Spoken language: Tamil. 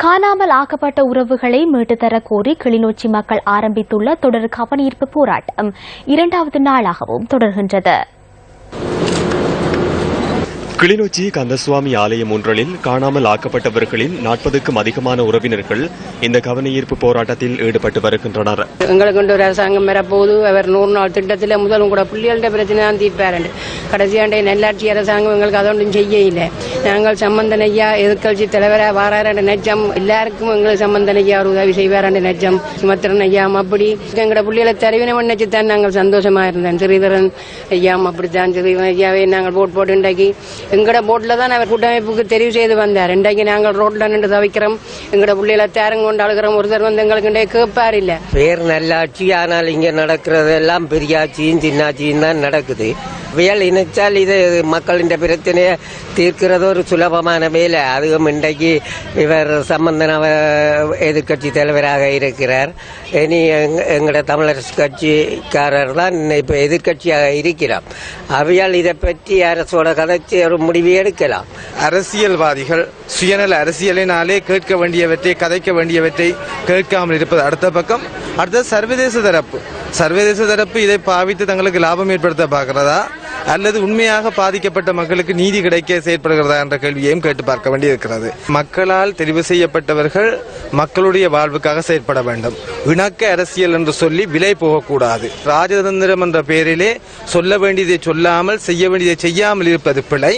காணாமல் ஆக்கப்பட்ட உறவுகளை மீட்டுத் தர கோரி கிளிநொச்சி மக்கள் ஆரம்பித்துள்ள தொடர் கவனஈர்ப்பு போராட்டம் இரண்டாவது நாளாகவும் தொடர்கின்றது. கிளிநொச்சி கந்தசுவாமி ஆலயம் ஒன்றலில் காணாமல் ஆக்கப்பட்டவர்களின் நாற்பதுக்கும் அதிகமான உறவினர்கள் இந்த கவனஈர்ப்பு போராட்டத்தில் ஈடுபட்டு வருகின்றனர். எங்களுக்கு ஒரு அரசாங்கம் வரப்போகுது. அவர் நூறு நாள் திட்டத்தில் முதலும் கூட புள்ளிகள்கிட்ட பிரச்சனை தான் தீர்ப்பாருண்டு. கடைசியாண்டே நெல்லாட்சி அரசாங்கம் எங்களுக்கு அதொன்றும் செய்ய இல்லை நாங்கள் சம்பந்தன் ஐயா எதிர்கட்சி தலைவராக வாராரு நெச்சம் எல்லாருக்கும் எங்களுக்கு சம்பந்தன் ஐயா ஒரு உதவி செய்வாராண்ட நெச்சம் சுமத்திரன் ஐயா அப்படி. எங்களோட பிள்ளைகளை தெரிவின நினைச்சு தான் நாங்கள் சந்தோஷமா இருந்தேன் ஸ்ரீதரன் ஐயா அப்படித்தான். ஸ்ரீதரன் ஐயாவே நாங்கள் போட் போட்டு இன்றைக்கு எங்களோட போட்டில் தான் அவர் கூட்டமைப்புக்கு தெரிவு செய்து வந்தார். இன்றைக்கு நாங்கள் ரோட்ல நின்று தவிக்கிறோம். எங்களோட பிள்ளைகளை தேரங்க கொண்டு அழுகிறோம். ஒருத்தர் வந்து எங்களுக்கு இன்றைக்கு கேட்பார் இல்லை. பேர் நல்லாட்சி ஆனால் இங்கே நடக்கிறது எல்லாம் பெரியாட்சியும் சின்னாட்சியும் தான் நடக்குது. புயல் நினைச்சால் இது மக்களின் பிரச்சனையை தீர்க்கிறது ஒரு சுலபமான வேலை. அதுவும் இன்றைக்கு இவர் சம்பந்தன எதிர்கட்சி தலைவராக இருக்கிறார். இனி எங் எங்களோட தமிழரசு கட்சிக்காரர் தான் இப்போ எதிர்கட்சியாக இருக்கிறார். அவையால் இதை பற்றி அரசோட கதைச்சி ஒரு முடிவு எடுக்கலாம். அரசியல்வாதிகள் சுயநல அரசியலினாலே கேட்க வேண்டியவற்றை கதைக்க வேண்டியவற்றை கேட்காமல் இருப்பது அடுத்த பக்கம். அடுத்த சர்வதேச தரப்பு. சர்வதேச தரப்பு இதை பாவித்து தங்களுக்கு லாபம் ஏற்படுத்த பார்க்கிறதா? அல்லது உண்மையாக பாதிக்கப்பட்ட மக்களுக்கு நீதி கிடைக்க செயற்படுகிறதா என்ற கேள்வியையும் கேட்டு பார்க்க வேண்டியிருக்கிறது. மக்களால் தெரிவு செய்யப்பட்டவர்கள் மக்களுடைய வாழ்வுக்காக செயற்பட வேண்டும். இணக்க அரசியல் என்று சொல்லி விலை போகக்கூடாது. ராஜதந்திரம் என்ற பெயரிலே சொல்ல வேண்டியதை சொல்லாமல் செய்ய வேண்டியதை செய்யாமல் இருப்பது பிழை.